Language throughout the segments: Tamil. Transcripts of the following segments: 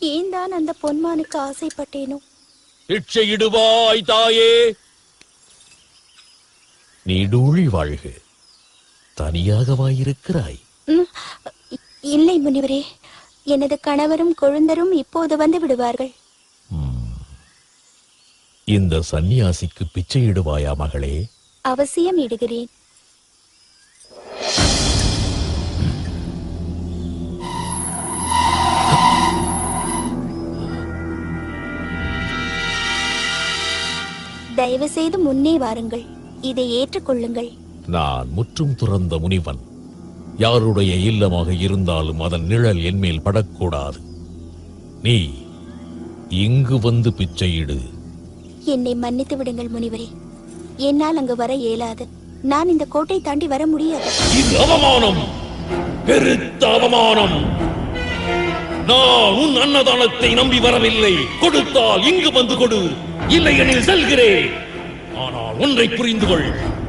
ஏன் தான் அந்த பொன்மானுக்கு ஆசைப்பட்டேனோ? பிச்சையிடுவாய் தாயே. நீடூழி வாழ்க. தனியாகவாயிருக்கிறாய். இல்லை முனிவரே. எனது கணவரும் கொழுந்தரும் இப்போது வந்து விடுவார்கள். இந்த சந்நியாசிக்கு பிச்சையிடுவாயா மகளே? அவசியம் இடுகிறேன். தயவு செய்து முன்னே வாருங்கள். இதை ஏற்றுக்கொள்ளுங்கள். நான் முற்றும் துறந்த முனிவன். யாருடைய இல்லமாக இருந்தாலும் அதன் நிழல் என்மேல் படக்கூடாது. நீ இங்கு வந்து பிச்சையிடு. என்னை மன்னித்து விடுங்கள் முனிவரே. என்னால் அங்கு வர இயலாது. நான் இந்த கோட்டை தாண்டி வர முடியாது. இது அவமானம். பெருத்த அவமானம். நான் உன் அன்னதானத்தை நம்பி வரவில்லை. கொடுத்தால் இங்கு வந்து கொடு. இல்லை எனில் செல்கிறேன். ஆனால் ஒன்றை புரிந்து கொள்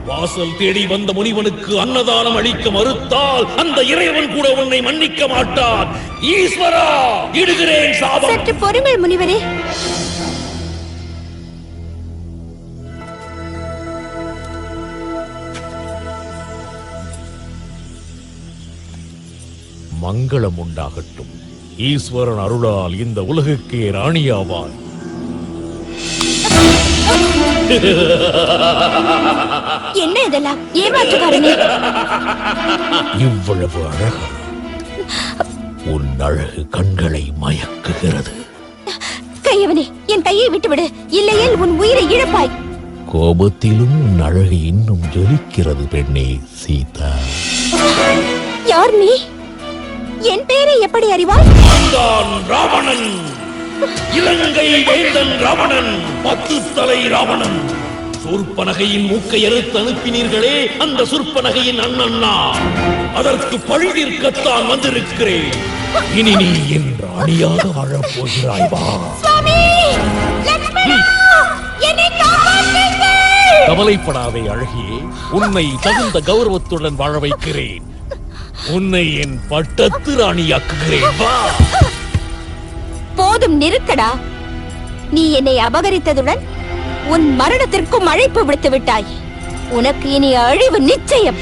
வாசல் தேடி வந்த முனிவனுக்கு அன்னதானம் அளிக்க மறுத்தால் அந்த இறைவன் கூட உன்னை மன்னிக்க மாட்டான். ஈஸ்வரா இடுகிறேன் சாபம். சற்று பொறுங்கள் முனிவரே. மங்களம் உண்டாகட்டும். ஈஸ்வரன் அருளால் இந்த உலகுக்கே ராணியாவாய். என்ன இதெல்லாம்? ஏமாற்றுக்காரனே. இவ்வளவு அழகா உன் அழகு கண்களை மயக்குகிறது. கையவனே என் கையை விட்டுவிடு. இல்லையேல் உன் உயிரை இழப்பாய். கோபத்திலும் உன் அழகு இன்னும் ஜொலிக்கிறது பெண்ணே சீதா. யார் நீ? என் பெயரை எப்படி அறிவாய்? நான் ராவணன். இலங்கை வேந்தன் ராவணன் பத்து தலை ராவணன். சொற்பனகையின் மூக்கை அறுத்து அனுப்பினீர்களே அந்த சொற்பனகையின் அண்ணன்னா அதற்கு பழி தீர்க்கத்தான் வந்திருக்கிறேன். இனி நீ என் ராணியாக வாழப் போகிறாய் வா கவலைப்படாதே அழகியே உன்னை தகுந்த கௌரவத்துடன் வாழ வைக்கிறேன். உன்னை என் பட்டத்து ராணியாக்குகிறேன் வா. போதும் நிறுத்தடா. நீ என்னை அபகரித்ததுடன் உன் மரணத்திற்கும் அழைப்பு விடுத்து விட்டாய் உனக்கு இனி அழிவு நிச்சயம்.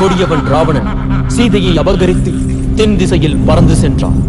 கொடியவன் ராவணன் சீதையை அபகரித்து தென் திசையில் பறந்து சென்றான்.